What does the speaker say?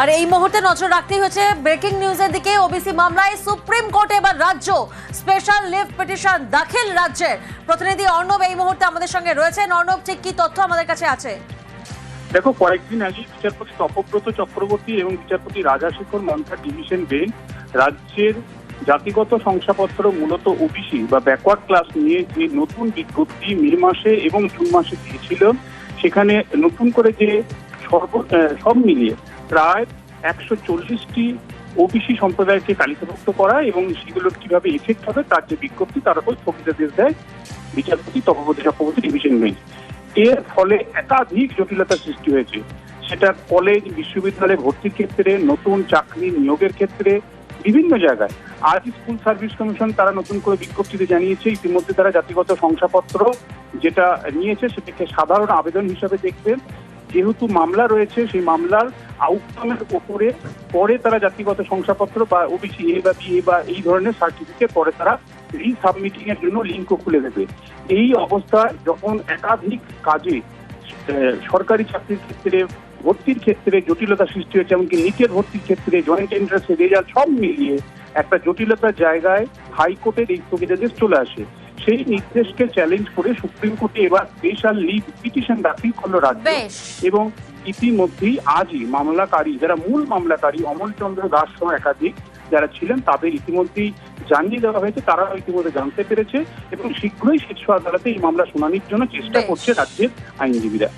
আর এই মুহূর্তে নজর রাখতেই হচ্ছে ব্রেকিং নিউজের দিকে। ওবিসি মামলায় সুপ্রিম কোর্টে এবার রাজ্য স্পেশাল লিভ পিটিশন দাখিল রাজ্যের প্রতিনিধি অর্ণব এই মুহূর্তে আমাদের সঙ্গে রয়েছেন। অর্ণব, ঠিক কি তথ্য আমাদের কাছে আছে? দেখো, কয়েকদিন আগে বিচারপতি তপব্রত চক্রবর্তী এবং বিচারপতি রাজাশেখর মন্থা ডিভিশন বেঞ্চ রাজ্যের জাতিগত শংসাপত্র মূলত ওবিসি বা ব্যাকওয়ার্ড ক্লাস নিয়ে যে নতুন বিজ্ঞপ্তি মে মাসে এবং জুন মাসে দিয়েছিল, সেখানে নতুন করে যে সর্ব সব মিলিয়ে প্রায় একশো চল্লিশটি ওবিসি সম্প্রদায়কে তালিকাভুক্ত করা এবং সেগুলোর কীভাবে এফেক্ট হবে তার যে বিজ্ঞপ্তি, তার উপর স্থগিতাদেশ দেয় বিচারপতি তপব্রত চক্রবর্তী ডিভিশন বেঞ্চ এর ফলে একাধিক জটিলতা সৃষ্টি হয়েছে। সেটা কলেজ বিশ্ববিদ্যালয়ে ভর্তির ক্ষেত্রে, নতুন চাকরি নিয়োগের ক্ষেত্রে, বিভিন্ন জায়গায়। আজ স্কুল সার্ভিস কমিশন তারা নতুন করে বিজ্ঞপ্তিতে জানিয়েছে, ইতিমধ্যে তারা জাতিগত শংসাপত্র যেটা নিয়েছে, সেটাকে সাধারণ আবেদন হিসাবে দেখবেন। যেহেতু মামলা রয়েছে, সেই মামলার আউটকামের ওপরে পরে তারা জাতিগত শংসাপত্র বা ওবিসি এ বা বি এ বা এই ধরনের সার্টিফিকেট পরে তারা রিসাবমিটিং এর জন্য লিঙ্কও খুলে দেবে। এই অবস্থায় যখন একাধিক কাজে সরকারি চাকরির ক্ষেত্রে ভর্তির ক্ষেত্রে জটিলতা সৃষ্টি হয়েছে এমনকি নিটের ভর্তির ক্ষেত্রে জয়েন্ট এন্ট্রান্সের রেজাল্ট সব মিলিয়ে একটা জটিলতার জায়গায় হাইকোর্টের এই স্থগিতাদেশ চলে আসে। সেই নির্দেশকে চ্যালেঞ্জ করে সুপ্রিম কোর্টে এবার স্পেশাল লিভ পিটিশন দাখিল করল রাজ্য এবং ইতিমধ্যেই আজই মামলাকারী যারা মূল মামলাকারী অমল চন্দ্র দাস সহ একাধিক যারা ছিলেন তাদের ইতিমধ্যেই জানিয়ে দেওয়া হয়েছে তারা ইতিমধ্যে জানতে পেরেছে এবং শীঘ্রই শীর্ষ আদালতে এই মামলা শুনানির জন্য চেষ্টা করছে রাজ্যের আইনজীবীরা।